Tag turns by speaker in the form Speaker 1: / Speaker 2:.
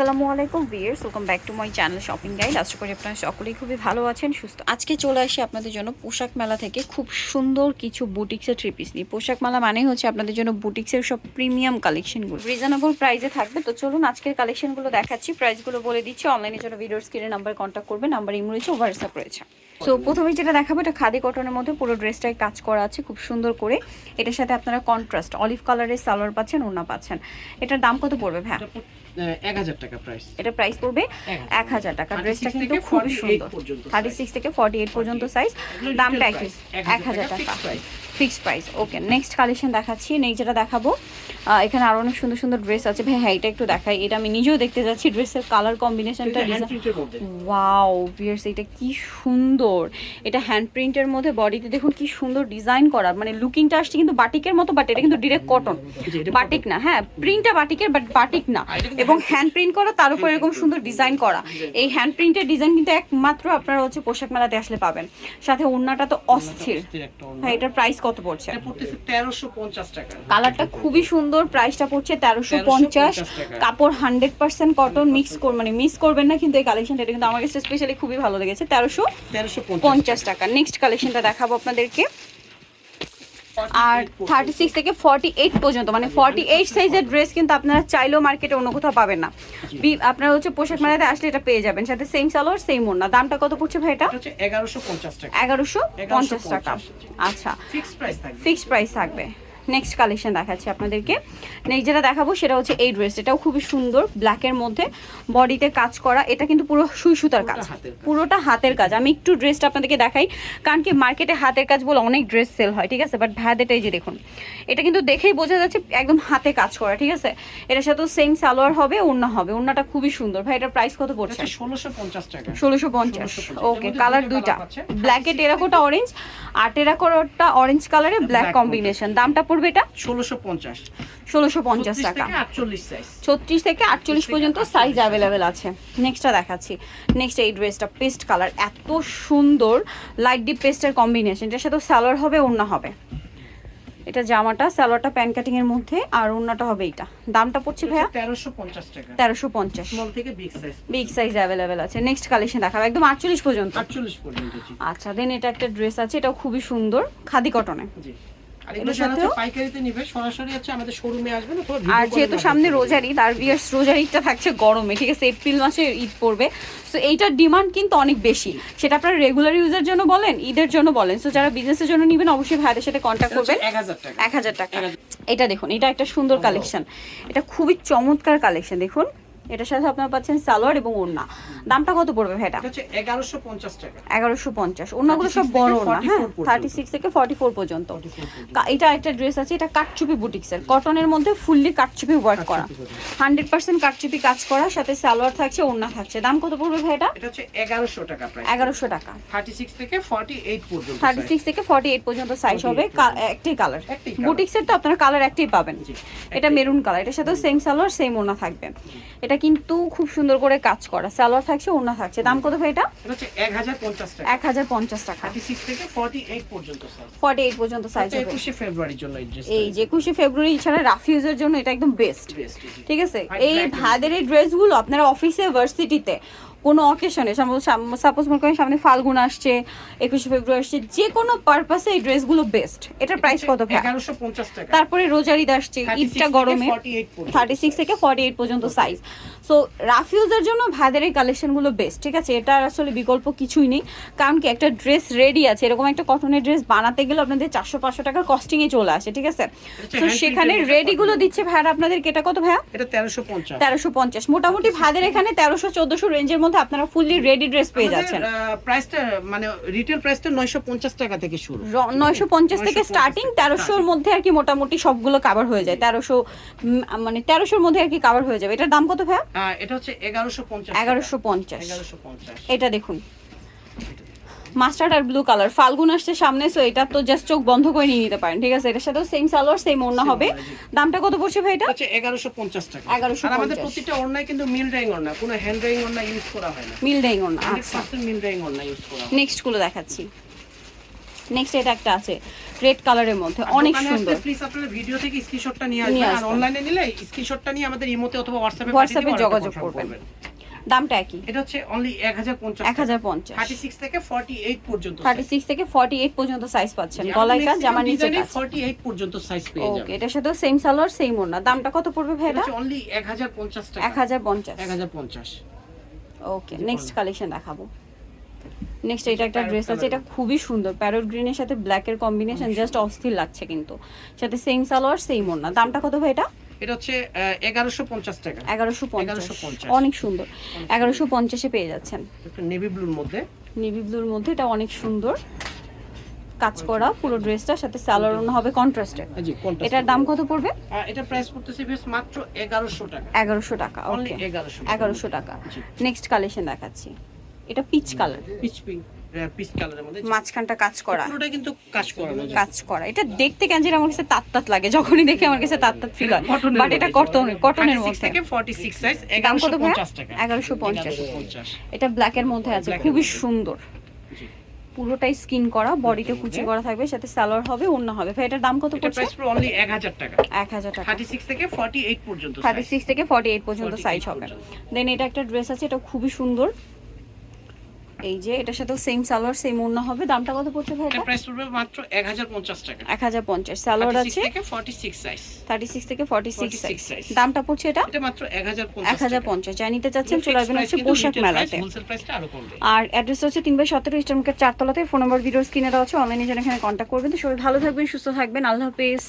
Speaker 1: আসসালামু আলাইকুম viewers welcome back to my channel shopping guide আশা করি আপনারা সকলেই খুবই ভালো আছেন, সুস্থ। আজকে চলে আসি আপনাদের জন্য পোশাক মেলা থেকে খুব সুন্দর কিছু বুটিক্সের থ্রি পিস নিয়ে। পোশাক মেলা মানেই হচ্ছে আপনাদের জন্য বুটিক্সের সব প্রিমিয়াম কালেকশনগুলো রিজনেবল প্রাইসে থাকবে। তো চলুন আজকের কালেকশনগুলো দেখাচ্ছি। প্রাইসগুলো বলে দিচ্ছি। অনলাইনে জন্য ভিডিওর স্ক্রিনে নাম্বার কন্ট্যাক্ট করবে নাম্বার ইমো রয়েছে হোয়াটসঅ্যাপ রয়েছে। সো প্রথমে যেটা দেখাবো এটা খাদি কটনের মধ্যে পুরো ড্রেসটাই কাজ করা আছে খুব সুন্দর করে। এটার সাথে আপনারা কন্ট্রাস্ট অলিভ কালারের সালোয়ার পাচ্ছেন ওনা পাচ্ছেন। এটার দাম কত পড়বে ভ্যা
Speaker 2: এক হাজার টাকা প্রাইস
Speaker 1: এটা প্রাইস পড়বে এক হাজার টাকা। ড্রেসটা কিন্তু খুব সুন্দর। থার্টি সিক্স থেকে ফর্টি এইট পর্যন্ত সাইজ দামটা এক হাজার টাকা। Fix price okay next collection দেখাচ্ছি নেক্সট যেটা দেখাবো এখানে আরও অনেক সুন্দর সুন্দর ড্রেস আছে ভাই হ্যাঁ এটা একটু দেখাই এটা আমি নিজেও দেখতে যাচ্ছি ড্রেসের কালার কম্বিনেশনটা। ওয়াও ভিয়ার্স এটা কি সুন্দর এটা হ্যান্ড প্রিন্টের মধ্যে বডিতে দেখুন কি সুন্দর ডিজাইন করা মানে লুকিংটা আসছে কিন্তু বাটিকের মতো বাট এটা কিন্তু ডিরেক্ট কটন বাটিক না হ্যাঁ প্রিন্টটা বাটিকের বাট বাটিক না এবং হ্যান্ড প্রিন্ট করা তার উপর এরকম সুন্দর ডিজাইন করা এই হ্যান্ড প্রিন্টের ডিজাইন কিন্তু একমাত্র আপনারা হচ্ছে পোশাক মেলাতে আসলে পাবেন সাথে ওড়নাটা তো অস্থির হ্যাঁ এটার প্রাইস কত পড়ছে?
Speaker 2: পড়তেছে তেরোশো পঞ্চাশ টাকা।
Speaker 1: কালারটা খুবই সুন্দর প্রাইসটা পড়ছে তেরোশো পঞ্চাশ। কাপড় হান্ড্রেড পার্সেন্ট কটন মিক্স কর মানে মিস করবেন না কিন্তু এই কালেকশনটা এটা কিন্তু আমার কাছে স্পেশালি খুবই ভালো লেগেছে তেরোশো
Speaker 2: তেরোশো
Speaker 1: পঞ্চাশ টাকা। নেক্সট কালেকশনটা দেখাবো আপনাদেরকে। আর থার্টি সিক্স থেকে ফর্টি এইট পর্যন্ত মানে ফর্টি এইট সাইজের ড্রেস কিন্তু আপনারা চাইলেও মার্কেটে অন্য কোথাও পাবেন না। বি- আপনারা হচ্ছে পোশাক মেলাতে আসলে এটা পেয়ে যাবেন। সাথে সেম সালোয়ার সেম ওড়না দামটা কত পড়ছে ভাই এটা?
Speaker 2: এগারোশো পঞ্চাশ টাকা।
Speaker 1: এগারোশো পঞ্চাশ টাকা। আচ্ছা।
Speaker 2: ফিক্স প্রাইস থাকবে।
Speaker 1: ফিক্সড প্রাইস থাকবে। নেক্সট কালেকশন দেখাচ্ছি আপনাদেরকে। নেক্সট যেটা দেখাবো সেটা হচ্ছে এই ড্রেস এটাও খুবই সুন্দর ব্ল্যাকের মধ্যে বডিতে কাজ করা এটা কিন্তু পুরো সুই সুতার কাজ।
Speaker 2: পুরোটা হাতের কাজ।
Speaker 1: আমি একটু ড্রেসটা আপনাদেরকে দেখাই কারণ কি মার্কেটে হাতের কাজ বলে অনেক ড্রেস সেল হয় ঠিক আছে? বাট ভ্যাদেটাই যে দেখুন এটা কিন্তু দেখেই বোঝা যাচ্ছে একদম হাতে কাজ করা ঠিক আছে? এটার সাথেও সেম সালোয়ার হবে ওড়না হবে ওড়নাটা খুবই সুন্দর। ভাই এটার প্রাইস কত পড়ছে?
Speaker 2: ষোলোশো পঞ্চাশ টাকা।
Speaker 1: ষোলোশো পঞ্চাশ। ওকে কালার দুইটা।
Speaker 2: colour পাচ্ছেন।
Speaker 1: ব্ল্যাকে টেরাকোটা অরেঞ্জ আর টেরাকোটা অরেঞ্জ কালারে ব্ল্যাক কম্বিনেশন দামটা পড়বে এটা?
Speaker 2: ষোলোশো পঞ্চাশ।
Speaker 1: ষোলোশো পঞ্চাশ টাকা। ছত্রিশ থেকে আটচল্লিশ পর্যন্ত সাইজ অ্যাভেলেবেল আছে। নেক্সটটা দেখাচ্ছি। নেক্সট এই ড্রেসটা পেস্ট কালার এত সুন্দর লাইট ডিপ পেস্টের কম্বিনেশন এটার সাথে সালোয়ার হবে ওড়না হবে। এটা জামাটা সালোয়ারটা প্যান কাটিং এর মধ্যে আর অন্যটা হবে এটা দামটা পড়ছে ভাইয়া?
Speaker 2: তেরোশো পঞ্চাশ টাকা।
Speaker 1: তেরোশো পঞ্চাশ।
Speaker 2: স্মল থেকে big size
Speaker 1: big size available আছে। নেক্সট কালেকশন দেখাবো। একদম আটচল্লিশ পর্যন্ত।
Speaker 2: আটচল্লিশ পর্যন্ত
Speaker 1: আচ্ছা দেন এটা একটা ড্রেস আছে। এটাও খুবই সুন্দর। খাদি কটনে
Speaker 2: জি। এগুলো
Speaker 1: এটার
Speaker 2: যারা হচ্ছে
Speaker 1: সাথেও-
Speaker 2: পাইকারিতে নিবে সরাসরি হচ্ছে আমাদের শোরুমে আসবেন
Speaker 1: আর যেহেতু সামনে। রোজারি তার বিয়ার্স রোজারিটা থাকছে গরমে ঠিক আছে? এপ্রিল মাসে ঈদ পড়বে। সো এইটার ডিমান্ড কিন্তু অনেক বেশি। সেটা আপনার রেগুলার ইউজের জন্য বলেন ঈদের জন্য বলেন। সো যারা বিজনেসের জন্য নেবেন অবশ্যই ভাইদের সাথে কন্ট্যাক্ট করবেন।
Speaker 2: এক হাজার টাকা।
Speaker 1: এটা দেখুন এটা একটা সুন্দর কালেকশন এটা খুবই চমৎকার কালেকশন দেখুন। এটার সাথে আপনারা পাচ্ছেন সালোয়ার এবং ওড়না। দামটা কত পড়বে ভাই এটা?
Speaker 2: এটা হচ্ছে এগারোশো পঞ্চাশ টাকা।
Speaker 1: এগারোশো পঞ্চাশ। ওড়নাগুলো সব বড় ওড়না হ্যাঁ?
Speaker 2: 44
Speaker 1: থার্টি সিক্স থেকে ফর্টি ফোর পর্যন্ত। এটা একটা ড্রেস আছে এটা কাটচুপি বুটিক্সের কটনের মধ্যে ফুললি কাটচুপি ওয়ার্ক করা। হান্ড্রেড পার্সেন্ট কাটচুপি কাজ করা সাথে সালোয়ার থাকছে ওড়না থাকছে। দাম কত পড়বে ভাই এটা?
Speaker 2: এটা হচ্ছে এগারোশো টাকা প্রাইস
Speaker 1: এগারোশো টাকা।
Speaker 2: থার্টি সিক্স থেকে ফর্টি এইট পর্যন্ত
Speaker 1: থার্টি সিক্স থেকে ফর্টি এইট পর্যন্ত। সাইজ হবে একটাই কালার। বুটিক্সের তো আপনারা কালার একটাই পাবেন। এটা মেরুন কালার এটার সাথেও সেম সালোয়ার সেম ওড়না থাকবে। এটা কিন্তু খুব সুন্দর করে কাজ করা। সালোয়ার থাকছে ওড়না থাকছে। দাম কত ভাই এটা?
Speaker 2: এক হাজার পঞ্চাশ টাকা।
Speaker 1: এক হাজার পঞ্চাশ টাকা।
Speaker 2: থেকে ফর্টি এইট পর্যন্ত সাইজ
Speaker 1: ফর্টি এইট পর্যন্ত সাইজ
Speaker 2: একুশে ফেব্রুয়ারির জন্য এই
Speaker 1: যে একুশে ফেব্রুয়ারি ছাড়া রাফিউজের জন্য এটা একদম বেস্ট
Speaker 2: বেস্ট
Speaker 1: ঠিক আছে? এই ভাদের এই ড্রেসগুলো আপনারা অফিসে ভার্সিটিতে কোনো অকেশনে সাপোজ মনে করেন সামনে ফাল্গুন আসছে একুশে ফেব্রুয়ারি আসছে যে কোনো পারপাসে এই ড্রেসগুলো বেস্ট এটার প্রাইস কত তারপরে রোজারিদ আসছে ঈদটা গরমে। থার্টি সিক্স থেকে ফর্টি এইট পর্যন্ত সাইজ সো রাফিউজের জন্য ভাদের এই কালেকশনগুলো বেস্ট ঠিক আছে? এটার আসলে বিকল্প কিছুই নেই। কারণ কি একটা ড্রেস রেডি আছে। এরকম একটা কটনের ড্রেস বানাতে গেলে আপনাদের চারশো পাঁচশো টাকার কস্টিংয়ে চলে আসে ঠিক আছে? তো সেখানে রেডিগুলো দিচ্ছে ভাইয়া আপনাদেরকে এটা কত ভাইয়া?
Speaker 2: এটা তেরোশো পঞ্চাশ।
Speaker 1: তেরোশো পঞ্চাশ। মোটামুটি ভাদের এখানে তেরোশো চোদ্দশো রেঞ্জের মধ্যে আপনারা ফুললি রেডি ড্রেস পেয়ে যাচ্ছেন।
Speaker 2: প্রাইসটা মানে রিটেল প্রাইসটা নয়শো পঞ্চাশ টাকা থেকে শুরু।
Speaker 1: নয়শো পঞ্চাশ থেকে স্টার্টিং তেরোশোর মধ্যে আর কি মোটামুটি সবগুলো কাভার হয়ে যায়। তেরোশো মানে তেরোশোর মধ্যে আর কি কাভার হয়ে যাবে। এটার দাম কত ভাইয়া?
Speaker 2: এটা হচ্ছে
Speaker 1: দেখুন। মাস্টার্ড আর ব্লু কালার ফাল্গুন আসছে সামনে সো এটা তো জাস্ট চোখ বন্ধ করে নিয়ে নিতে পারেন ঠিক আছে? এটার সাথেও সেম সালোয়ার সেম ওড়না হবে। দামটা কত পড়ছে ভাই এটা?
Speaker 2: হচ্ছে এগারোশো পঞ্চাশ টাকা।
Speaker 1: 1150
Speaker 2: আর আমাদের প্রতিটা ওড়নায় কিন্তু মিল ড্রাইং ওড়না কোনো হ্যান্ড ড্রাইং ওড়না ইউজ করা হয় না।
Speaker 1: মিল ডাইং ওড়না আচ্ছা।
Speaker 2: মিল ড্রাইং ওড়না ইউজ করা হয়।
Speaker 1: নেক্সটগুলো দেখাচ্ছি। নেক্সট এটা একটা আছে রেড কালারের মধ্যে। অনেক সুন্দর।
Speaker 2: প্লিজ আপনারা ভিডিও থেকে স্ক্রিনশটটা নিয়ে আসবেন। আর অনলাইনে নিলে স্ক্রিনশটটা নিয়ে আমাদের ইমোতে অথবা হোয়াটসঅ্যাপে
Speaker 1: হোয়াটসঅ্যাপে যোগাযোগ করবেন। দামটা একই।
Speaker 2: এটা হচ্ছে অনলি 1050
Speaker 1: এক হাজার পঞ্চাশ।
Speaker 2: 36 থেকে 48 পর্যন্ত
Speaker 1: থার্টি সিক্স থেকে ফর্টি এইট পর্যন্ত সাইজ পাচ্ছেন। গলায় কাজ জামার নিচে কাজ
Speaker 2: 48 পর্যন্ত সাইজ পেয়ে
Speaker 1: ওকে এটার সাথে সেম সালোয়ার সেম ওড়না। দামটা কত পড়বে ভাই
Speaker 2: এটা অনলি 1050 টাকা।
Speaker 1: এক হাজার পঞ্চাশ।
Speaker 2: 1050
Speaker 1: ওকে নেক্সট কালেকশন দেখাবো। নেক্সট এটা একটা ড্রেস আছে এটা খুবই সুন্দর। প্যারট গ্রিনের সাথে ব্ল্যাকের কম্বিনেশন জাস্ট অস্থির লাগছে কিন্তু। সাথে সেম সালোয়ার সেম ওড়না। দামটা কত ভাই এটা?
Speaker 2: এটা হচ্ছে এগারোশো পঞ্চাশ টাকা।
Speaker 1: এগারোশো পঞ্চাশ। অনেক সুন্দর। এগারোশো পঞ্চাশে পেয়ে যাচ্ছেন।
Speaker 2: নেভি ব্লুর মধ্যে।
Speaker 1: নেভি ব্লুর মধ্যে এটা অনেক সুন্দর। কাজ করা পুরো ড্রেসটার সাথে সালোয়ার হবে
Speaker 2: contrast
Speaker 1: এটার দাম কত পড়বে?
Speaker 2: এটা প্রাইস পড়তেছে বেশ মাত্র এগারোশো টাকা।
Speaker 1: ওকে টাকা নেক্সট কালেকশন দেখাচ্ছি। এটা peach colour
Speaker 2: peach pink peach কালারের মধ্যে।
Speaker 1: মাঝখানটা কাজ করা।
Speaker 2: পুরোটা কিন্তু কাজ যায়
Speaker 1: কাজ করা। এটা দেখতে কেন যেন আমার কাছে তাত তাত লাগে। যখনই দেখে আমার কাছে তাত তাত ফিল হয়। বাট এটা কটনের কটনের
Speaker 2: 36
Speaker 1: মধ্যে
Speaker 2: থেকে 46 সাইজ
Speaker 1: দাম কত ভাইয়া?
Speaker 2: 1150 টাকা।
Speaker 1: 1150
Speaker 2: 1150
Speaker 1: এটা ব্ল্যাকের মধ্যে আছে। খুবই সুন্দর। পুরোটাই স্কিন করা। বডিতে কুচি করা থাকবে। সাথে সালোয়ার হবে অন্য হবে। ভাই এটার দাম কত পড়ছে?
Speaker 2: প্রাইস পুরো অনলি 1000 টাকা।
Speaker 1: এক হাজার টাকা।
Speaker 2: 36 থেকে 48 পর্যন্ত
Speaker 1: থার্টি
Speaker 2: size।
Speaker 1: সিক্স থেকে ফর্টি এইট পর্যন্ত সাইজ হবে। দেন এটা একটা ড্রেস আছে। এটা খুবই সুন্দর। এই যে এটার সাথেও সেম সালোয়ার সেম ওড়না হবে। দামটা কত পড়ছে ভাই
Speaker 2: এটা? প্রাইস পড়বে মাত্র 1050 টাকা।
Speaker 1: এক হাজার পঞ্চাশ। সালোয়ার
Speaker 2: 36 থেকে 46 সাইজ
Speaker 1: থার্টি সিক্স থেকে ফর্টি
Speaker 2: 46
Speaker 1: সাইজ দামটা পড়ছে এটা?
Speaker 2: এটা মাত্র 1050
Speaker 1: এক হাজার পঞ্চাশ। যা নিতে চাচ্ছেন চলে আসবেন হচ্ছে পোশাক মেলাতে।
Speaker 2: হোলসেল প্রাইসটা আরও কমবে।
Speaker 1: আর অ্যাড্রেস হচ্ছে তিন বাই সতেরো ইস্টার মার্কেট চারতলাতে। ফোন নম্বর ভিডিওর স্ক্রিনে দেওয়া আছে। অনলাইনে যেন এখানে কন্ট্যাক্ট করবেন। তো সবাই ভালো থাকবেন সুস্থ থাকবেন। আল্লাহ হাফেজ।